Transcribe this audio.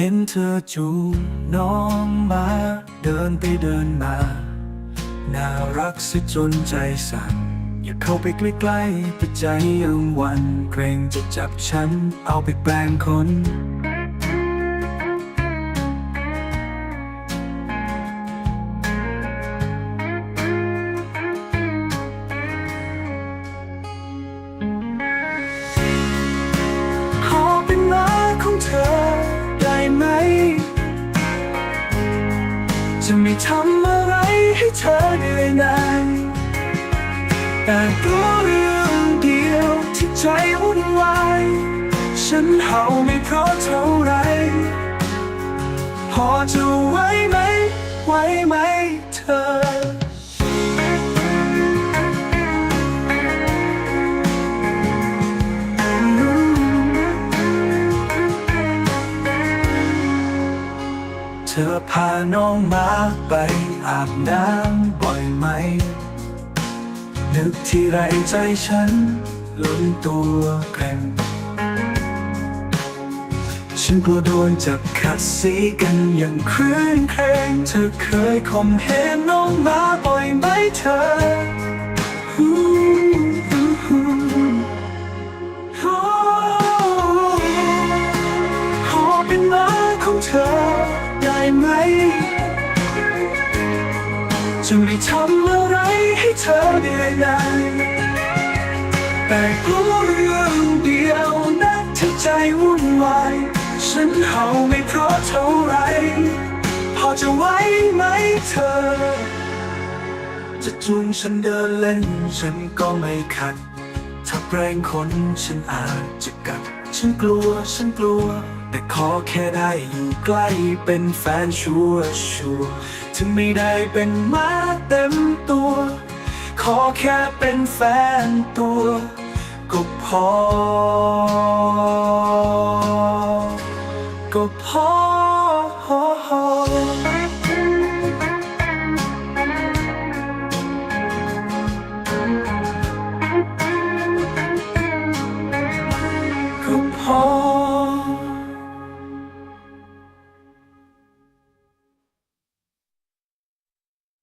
เห็นเธอจูงน้องมา เดินไปเดินมา น่ารักสิจนใจสั่นอย่าเข้าไปใกล้ๆไปใจยังวันเกรงจะจับฉันเอาไปแปลงคน จะไม่ทำอะไรให้เธอเหนื่อยหน่ายแต่รู้เรื่องเดียวที่ใจวุ่นวาย ฉันเห่าไม่เพราะเท่าไร พอจะไหวไหมไหวไหมเธอ เธอพาน้องมาไปอาบน้ำบ่อยไหม นึกที่ไรใจฉันลุ้นตัวแกร่งฉันกลัวโดนจับขัดสีกันอย่างครื่นเครงเธอเคยข่มเหงน้องมาบ่อยไหมเธอขอเป็นมาของเธอ ไหม จะไม่ทำอะไรให้เธอเหนื่อยหน่ายแต่รู้เรื่องเดียวนะที่ใจวุ่นวายฉันเห่าไม่เพราะเท่าไร พอจะไหวไหมเธอ จะจูงฉันเดินเล่น ฉันก็ไม่ขัด ถ้าแปลงคนฉันอาจจะกัด ฉันกลัว ฉันกลัว แต่ขอแค่ได้อยู่ใกล้เป็นแฟนชัวชัวถึงไม่ได้เป็นมาเต็มตัว ขอแค่เป็นแฟนตัว ก็พอ ก็พอ